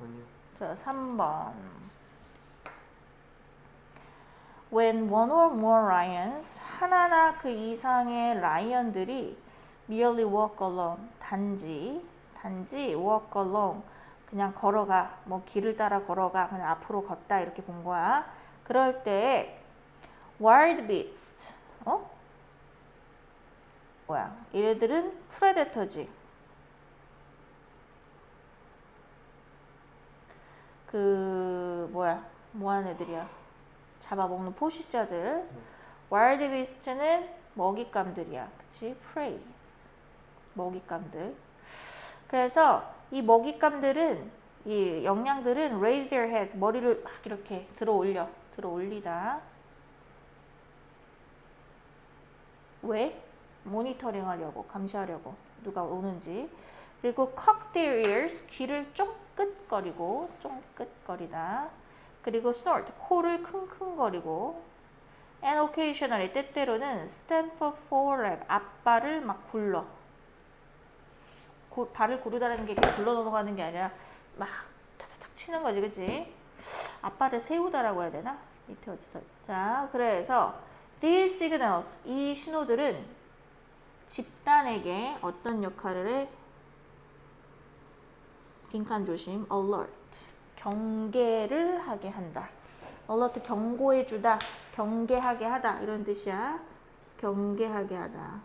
아니요. 자, 3번. When one or more lions, 하나나 그 이상의 라이언들이 merely walk along, 단지, 단지 walk along, 그냥 걸어가, 뭐 길을 따라 걸어가, 그냥 앞으로 걷다 이렇게 본 거야. 그럴 때 wild beasts, 어? 뭐야? 얘들은 프레데터지. 그 뭐야? 뭐하는 애들이야? 잡아먹는 포식자들. 와일드 비스트는 먹잇감들이야. 그치? prey. 먹잇감들. 그래서 이 먹잇감들은 이 영양들은 raise their heads 머리를 막 이렇게 들어 올려. 들어 올리다. 왜? 모니터링 하려고, 감시하려고. 누가 오는지. 그리고 cock their ears, 귀를 쫑 긋거리고, 쫑긋거리다. 그리고 snort, 코를 킁킁거리고. and occasionally, 때때로는 stamp a foreleg, 앞발을 막 굴러. 구- 발을 구르다는 게 굴러 넘어가는 게 아니라 막 탁탁탁 치는 거지, 그치? 앞발을 세우다라고 해야 되나? 밑에 어디서. 자, 그래서 these signals, 이 신호들은 집단에게 어떤 역할을 해? 빈칸 조심, alert. 경계를 하게 한다. alert 경고해 주다, 경계하게 하다 이런 뜻이야. 경계하게 하다.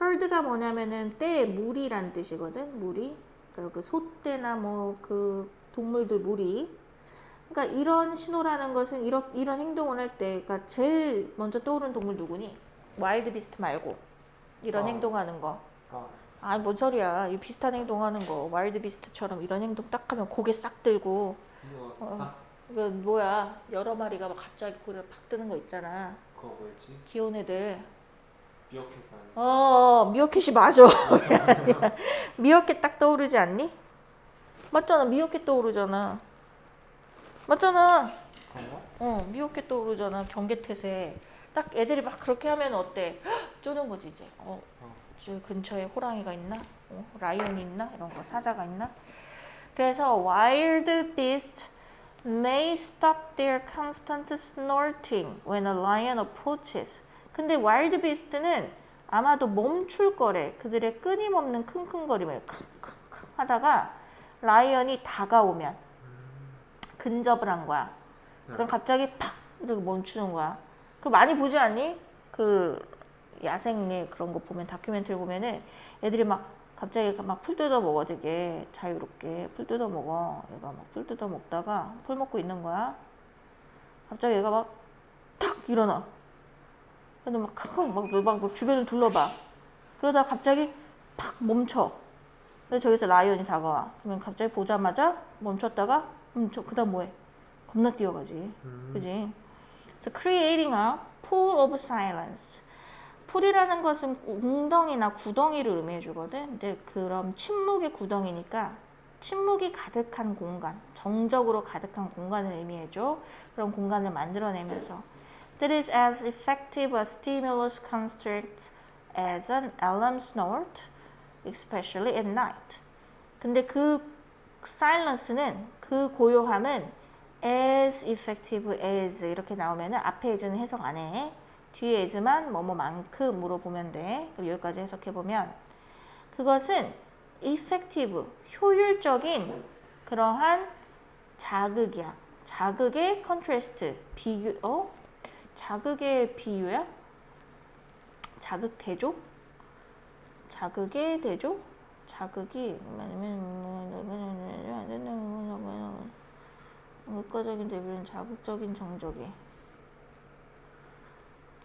herd가 뭐냐면은 떼 무리란 뜻이거든. 무리. 그러니까 그 소떼나 뭐 그 동물들 무리. 그러니까 이런 신호라는 것은 이런 이런 행동을 할 때, 그러니까 제일 먼저 떠오르는 동물 누구니? 와일드 비스트 말고 이런 아. 행동하는 거. 아, 아, 뭔 소리야? 이 비슷한 행동하는 거. 와일드 비스트처럼 이런 행동 딱 하면 고개 싹 들고. 이거 어. 이거 뭐야? 여러 마리가 막 갑자기 고개를 팍 뜨는 거 있잖아. 그거 뭐였지? 귀여운 애들. 미어캣 하는. 어, 미어캣이 맞아. 미어캣 딱 떠오르지 않니? 맞잖아. 미어캣 떠오르잖아. 맞잖아. 그런가? 어, 미어캣 떠오르잖아. 경계태세. 딱 애들이 막 그렇게 하면 어때? 헉, 쪼는 거지 이제. 어, 어. 저 근처에 호랑이가 있나? 어, 라이온이 있나? 이런 거 사자가 있나? 그래서 wild beasts may stop their constant snorting when a lion approaches. 근데 wild beast는 아마도 멈출 거래. 그들의 끊임없는 킁킁거림을 킁킁킁 하다가 라이언이 다가오면 근접을 한 거야. 그럼 갑자기 팍 이렇게 멈추는 거야. 그 많이 보지 않니? 그 야생의 그런 거 보면 다큐멘터리 보면은 애들이 막 갑자기 막 풀 뜯어 먹어 되게 자유롭게 풀 뜯어 먹어. 얘가 막 풀 뜯어 먹다가 풀 먹고 있는 거야. 갑자기 얘가 막 탁 일어나. 근데 막 크크 막, 막, 막 주변을 둘러봐. 그러다 갑자기 팍 멈춰. 근데 저기서 라이언이 다가와. 그러면 갑자기 보자마자 멈췄다가 멈춰. 그다음 뭐해? 겁나 뛰어가지. 음. 그지? So creating a pool of silence. 풀이라는 것은 웅덩이나 구덩이를 의미해 주거든. 근데 그럼 침묵의 구덩이니까 침묵이 가득한 공간, 정적으로 가득한 공간을 의미해 줘. 그런 공간을 만들어내면서 That is as effective a stimulus construct as an alarm snort, especially at night. 근데 그 silence는 그 고요함은 as effective as 이렇게 나오면은 앞에 as는 해석 안 해. 뒤에 as만 뭐뭐만큼으로 보면 돼. 그럼 여기까지 해석해 보면 그것은 effective 효율적인 그러한 자극이야. 자극의 contrast 비교 어 자극의 비유야? 자극 대조? 자극의 대조? 자극이 의과적인 대비는 자극적인 정적이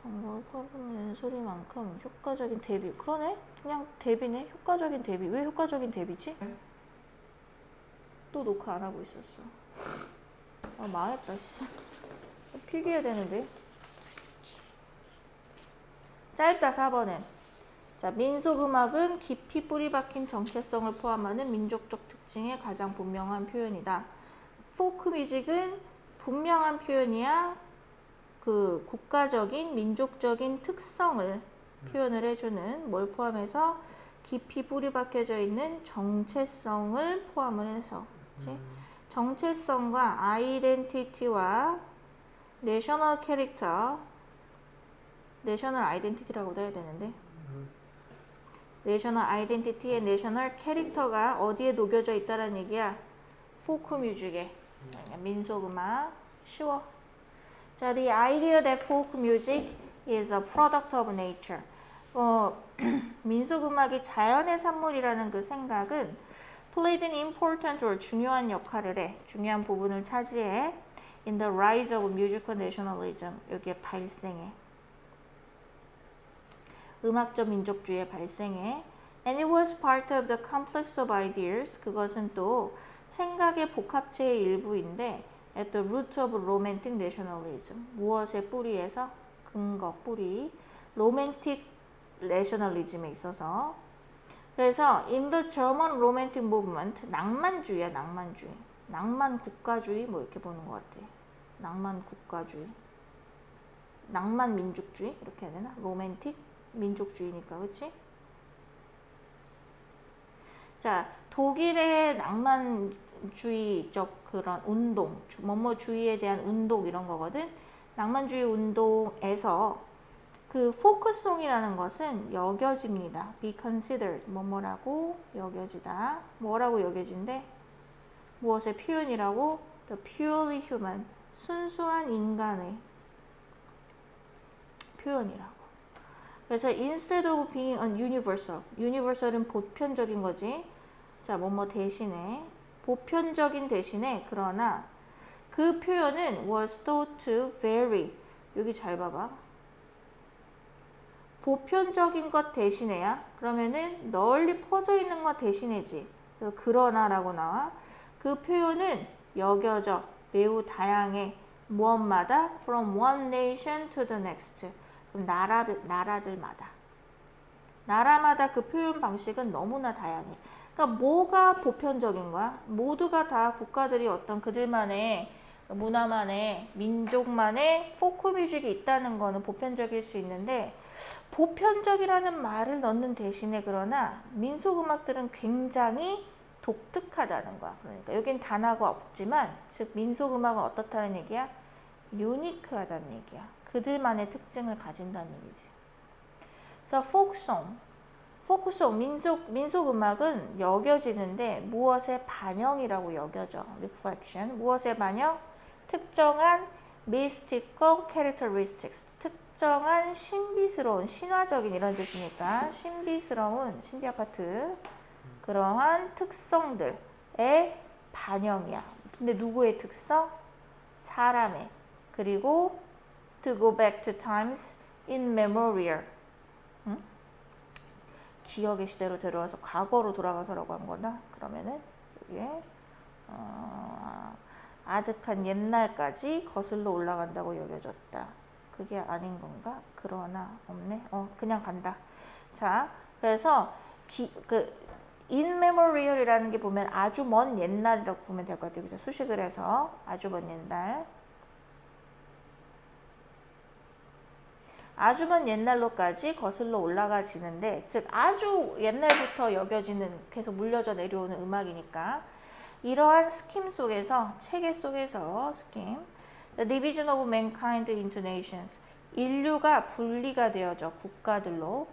정보를 소리만큼 효과적인 대비. 그러네? 그냥 대비네? 효과적인 대비. 왜 효과적인 대비지? 또 녹화 안 하고 있었어. 아 망했다 씨 필기해야 되는데. 짧다 4번은 자 민속음악은 깊이 뿌리 박힌 정체성을 포함하는 민족적 특징의 가장 분명한 표현이다. 포크 뮤직은 분명한 표현이야 그 국가적인 민족적인 특성을 표현을 해주는 뭘 포함해서 깊이 뿌리 박혀져 있는 정체성을 포함을 해서 그치? 음. 정체성과 아이덴티티와 내셔널 캐릭터 내셔널 아이덴티티라고도 해야 되는데 내셔널 아이덴티티의 내셔널 캐릭터가 어디에 녹여져 있다는 얘기야? 포크 뮤직에. 그러니까 민속 음악 쉬워 자, the idea that folk music is a product of nature 어, 민속 음악이 자연의 산물이라는 그 생각은 played an important role, 중요한 역할을 해, 중요한 부분을 차지해 in the rise of musical nationalism, 여기에 발생해. 음악적 민족주의의 발생해. And it was part of the complex of ideas, 그것은 또 생각의 복합체의 일부인데 at the root of romantic nationalism, 무엇의 뿌리에서? 근거, 뿌리. 로맨틱 내셔널리즘에 있어서. 그래서 in the German romantic movement 낭만주의야 낭만주의. 낭만 국가주의 뭐 이렇게 보는 것 같아. 낭만 국가주의. 낭만 민족주의 이렇게 해야 되나? 로맨틱 민족주의니까 그치? 자 독일의 낭만 주의적 그런 운동 주- 뭐뭐 주의에 대한 운동 이런 거거든 낭만주의 운동에서 그 포크송이라는 것은 여겨집니다. be considered 뭐뭐라고 여겨지다. 뭐라고 여겨진대? 무엇의 표현이라고? the purely human 순수한 인간의 표현이라고. 그래서 instead of being an universal, universal은 보편적인 거지. 자, 뭐뭐 대신에 보편적인 대신에 그러나 그 표현은 was thought to vary. 여기 잘 봐봐. 보편적인 것 대신에야? 그러면은 널리 퍼져 있는 것 대신에지. 그래서 그러나라고 나와. 그 표현은 여겨져 매우 다양해. 무엇마다? from one nation to the next. 그럼 나라 나라들마다. 나라마다 그 표현 방식은 너무나 다양해 그러니까 뭐가 보편적인 거야 모두가 다 국가들이 어떤 그들만의 문화만의 민족만의 포크 뮤직이 있다는 거는 보편적일 수 있는데 보편적이라는 말을 넣는 대신에 그러나 민속 음악들은 굉장히 독특하다는 거야. 그러니까 여긴 단어가 없지만 즉 민속 음악은 어떻다는 얘기야? 유니크하다는 얘기야. 그들만의 특징을 가진다는 얘기지. 그래서 포크송, 포크송 민속 민속 음악은 여겨지는데 무엇의 반영이라고 여겨져. reflection 무엇의 반영? 특정한 mystical characteristics 특정한 신비스러운 신화적인 이런 뜻이니까 신비스러운 신비 아파트 그러한 특성들의 반영이야. 근데 누구의 특성? 사람의 그리고 to go back to times immemorial 응? 기억의 시대로 데려와서 과거로 돌아가서라고 한 거다. 그러면은 이게 어, 아득한 옛날까지 거슬러 올라간다고 여겨졌다. 그게 아닌 건가? 그러나 없네. 어, 그냥 간다. 자, 그래서 기, 그 inmemorial이라는 게 보면 아주 먼 옛날이라고 보면 될 것 같아요. 그죠? 수식을 해서 아주 먼 옛날. 아주 먼 옛날로까지 거슬러 올라가지는데, 즉 아주 옛날부터 여겨지는 계속 물려져 내려오는 음악이니까 이러한 스킴 속에서 체계 속에서 스킴 The division of mankind into nations. 인류가 분리가 되어져 국가들로.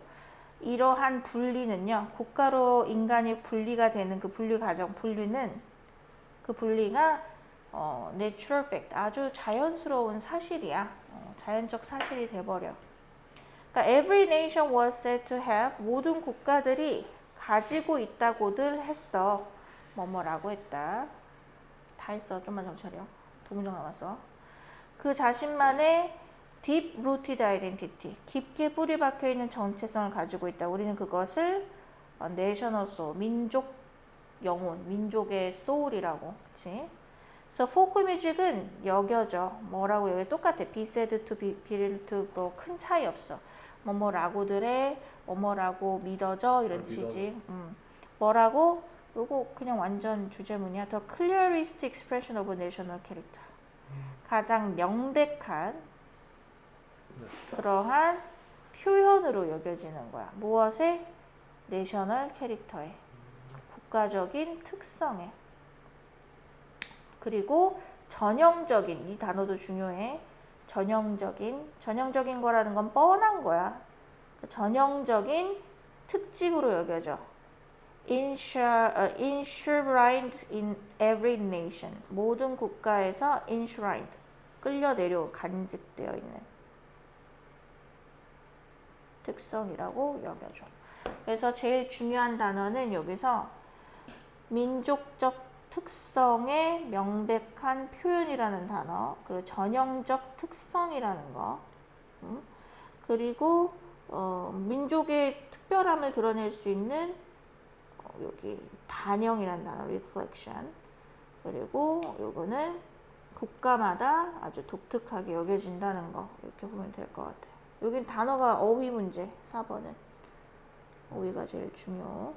이러한 분리는요, 국가로 인간이 분리가 되는 그 분리 과정, 분리는 그 분리가 어, natural fact, 아주 자연스러운 사실이야. 어, 자연적 사실이 돼버려. 그러니까 every nation was said to have 모든 국가들이 가지고 있다고들 했어. 뭐뭐라고 했다. 다 했어. 좀만 정신 차려. 두 문장 남았어. 그 자신만의 deep rooted identity, 깊게 뿌리 박혀 있는 정체성을 가지고 있다. 우리는 그것을 어, national soul, 민족 영혼, 민족의 soul이라고, 그렇지? 그래서 포크 뮤직은 여겨져. 뭐라고 여기 똑같아. be said to be, be to 뭐큰 차이 없어. 뭐뭐라고들의 뭐뭐라고 믿어져 이런 아, 뜻이지. 음. 뭐라고? 요거 그냥 완전 주제문이야. The clearest expression of national character. 가장 명백한 네. 그러한 표현으로 여겨지는 거야. 무엇에? 내셔널 캐릭터에 국가적인 특성에 그리고 전형적인 이 단어도 중요해. 전형적인 전형적인 거라는 건 뻔한 거야. 그 전형적인 특징으로 여겨져. Uh, enshrined in every nation. 모든 국가에서 enshrined, 끌려 내려 간직되어 있는 특성이라고 여겨져. 그래서 제일 중요한 단어는 여기서 민족적 특성의 명백한 표현이라는 단어, 그리고 전형적 특성이라는 거, 음, 그리고 어, 민족의 특별함을 드러낼 수 있는 어, 여기 반영이라는 단어, reflection, 그리고 요거는 국가마다 아주 독특하게 여겨진다는 거 이렇게 보면 될 것 같아요. 여긴 단어가 어휘 문제 4번은 어휘가 제일 중요.